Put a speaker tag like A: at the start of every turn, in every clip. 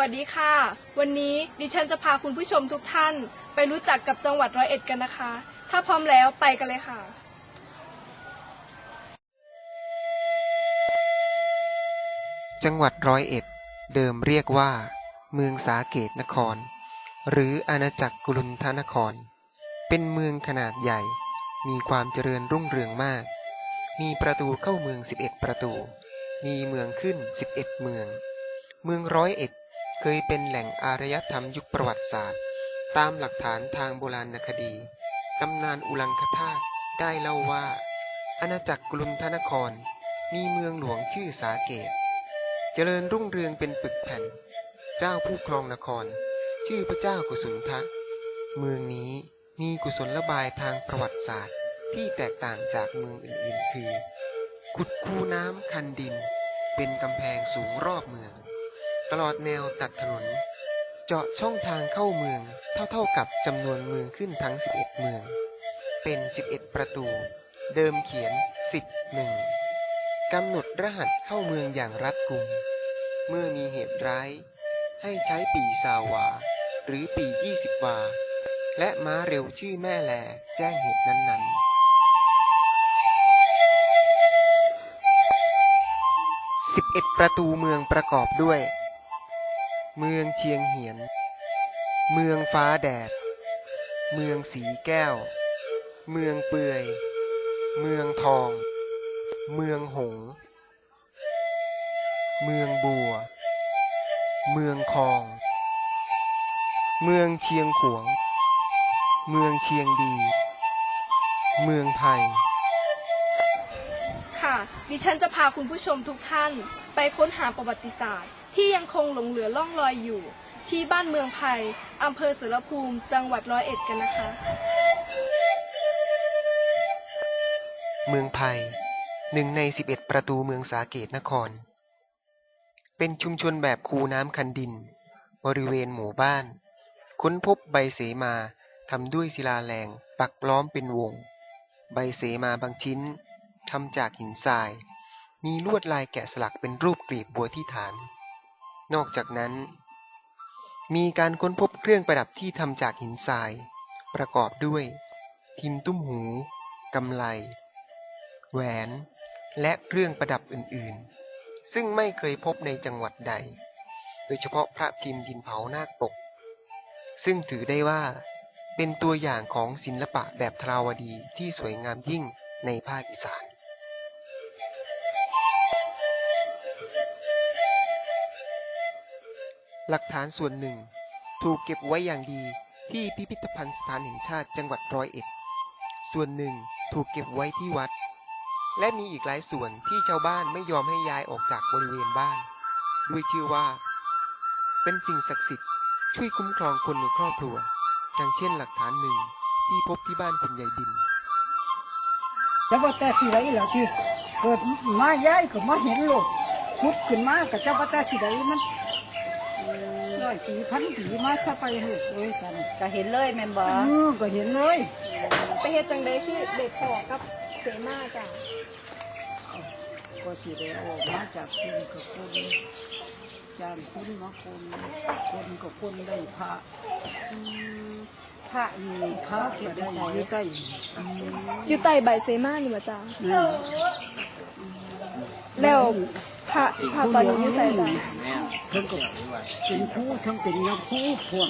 A: วัสดีค่ะ วันนี้ดิฉันจะพาคุณผู้ชมทุกท่าน ไปรู้จักกับจังหวัดร้อยเอ็ดกันนะคะ ถ้าพร้อมแล้วไปกันเลยค่ะ
B: จังหวัดร้อยเอ็ด เดิมเรียกว่า เมืองสาเกตนคร หรืออาณาจักรกรุงทนคร เป็นเมืองขนาดใหญ่ มีความเจริญรุ่งเรืองมาก มีประตูเข้าเมือง 11 ประตู มีเมืองขึ้น 11 เมือง เมืองร้อยเอ็ด เคยเป็นแหล่งอารยธรรมยุคประวัติศาสตร์ ตามหลักฐานทางโบราณคดี ตำนานอุลังคธาตุได้เล่าว่า อาณาจักรกรุงทนคร มีเมืองหลวงชื่อสาเกต เจริญรุ่งเรืองเป็นปึกแผ่น เจ้าผู้ครองนคร ชื่อพระเจ้ากุสุนทะ เมืองนี้มีกุศลระบายทางประวัติศาสตร์ที่แตกต่างจากเมืองอื่นๆ คือ ขุดคูน้ำคันดิน เป็นกำแพงสูงรอบเมือง ตลอดแนวตัดถนน เจาะช่องทางเข้าเมืองเท่าๆกับจำนวนเมืองขึ้นทั้ง 11 เมือง เป็น 11 ประตู เดิมเขียน 10หนึ่งกำหนดรหัสเข้าเมืองอย่างรัดกุม เมื่อมีเหตุร้าย ให้ใช้ปีซาวา หรือปี 20 วา และม้าเร็วชื่อแม่แลแจ้งเหตุนั้น ๆ11 ประตูเมืองประกอบด้วย เมืองเชียงเหียน เมืองฟ้าแดด เมืองสีแก้ว เมืองเปื่อย เมืองทอง เมืองหงส์เมืองบัว เมืองคอง เมืองเชียงขวง เมืองเชียงดี เมืองไผ่
A: ค่ะ ดิฉันจะพาคุณผู้ชมทุกท่านไปค้นหาประวัติศาสตร์ ที่ยังคงหลงเหลือล่องรอยอยู่ ที่บ้านเมืองไผ่อำเภอเสรภูมิ จังหวัดร้อยเอ็ดกันนะคะ
B: เมืองไผ่หนึ่งใน 11 ประตูเมืองสาเกตนคร เป็นชุมชนแบบคูน้ำคันดิน บริเวณหมู่บ้าน ค้นพบใบเสมาทำด้วยศิลาแรงปักล้อมเป็นวง ใบเสมาบางชิ้นทำจากหินทราย มีลวดลายแกะสลักเป็นรูปกลีบบัวที่ฐาน นอกจากนั้น มีการค้นพบเครื่องประดับที่ทำจากหินทราย ประกอบด้วยพิมตุ้มหูกำไล แหวน และเครื่องประดับอื่นๆ ซึ่งไม่เคยพบในจังหวัดใด โดยเฉพาะพระพิมพ์ดินเผานาคปก ซึ่งถือได้ว่าเป็นตัวอย่างของศิลปะแบบทราวดีที่สวยงามยิ่งในภาคอีสาน หลักฐานส่วนหนึ่ง ถูกเก็บไว้อย่างดีที่พิพิธภัณฑ์สถานแห่งชาติจังหวัดร้อยเอ็ด ส่วนหนึ่งถูกเก็บไว้ที่วัด และมีอีกหลายส่วนที่ชาวบ้านไม่ยอมให้ย้ายออกจากบริเวณบ้าน ด้วยชื่อว่า เป็นสิ่งศักดิ์สิทธิ์ช่วยคุ้มครองคนในครอบครัว ดังเช่นหลักฐานหนึ่งที่พบที่บ้านคุณยายดิน
C: จะว่าแต่สิไรล่ะที่เกิดมาย้ายก็มาเห็นโลกพุดขึ้นมาก็จะว่าแต่สิไรมัน ร้อยปีพันปีมาซะไปเหอะโอ้ยกัน
D: ก็เห็นเลยแม่นบอ
C: เออก็เห็นเลย
A: ไปเฮ็ดจังไดที่เด็กพอกับเสมาจ้ะ
C: ก็สิได้ออกมาจากคุณกับคุณจ้างคุณมาคุณคนกับคนได้พระ
D: พระอยู่
C: พระก็ได้อยู่ใกล้
A: อยู่ใต้ใบเสมานี่มาจ้ะ
C: นั่น
A: แล้ว พระพระตอนนี้อยู่ใส่จ้ะ
C: เพิ่งก็เป็นครูทั้งเป็นนักครูพวง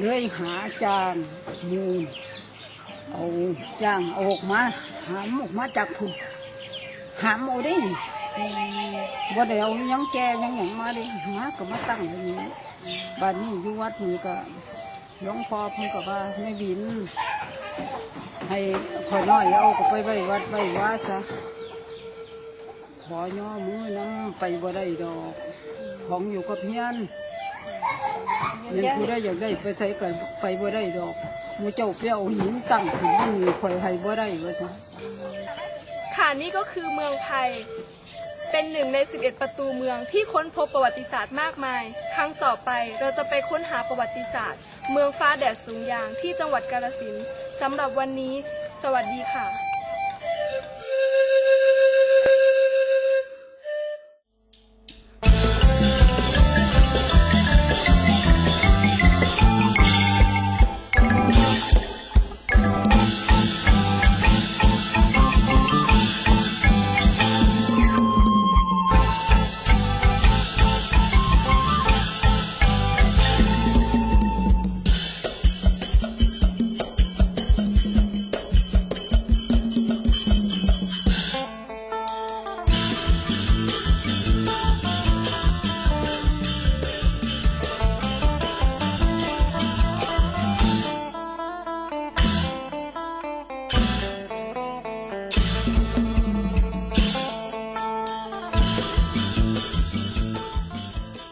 C: เลยหาจางมูลเอาจ้างเอาอกมาหามออกมาจากพุ่นหามเอาได้นี่บ่ได้เอายังแกยังหยังมาได้หาก็มาตั้งไว้นี้บ้านนี้อยู่วัดนี้ก็หลวงพ่อเพิ่นก็ว่าไม่บิน ให้ขอน้อยเอาก็ไปไว้วัดไว้ว่าซะ อย่อมือน้ำไปบ่ได้ดอก ของอยู่กับเฮียนยังผู้ได้อยากได้ไปใส่กันไปบ่ได้ดอกหมูเจ้าเปรี้ยวหินตั้งขึ้นมันมีข่อยให้บ่ได้ว่าซะ
A: ค่ะนี่ก็คือเมืองไผ่เป็นหนึ่งใน 11 ประตูเมืองที่ค้นพบประวัติศาสตร์มากมาย ครั้งต่อไปเราจะไปค้นหาประวัติศาสตร์ เมืองฟ้าแดดสูงยางที่จังหวัดกาฬสินธุ์สำหรับวันนี้ สวัสดีค่ะ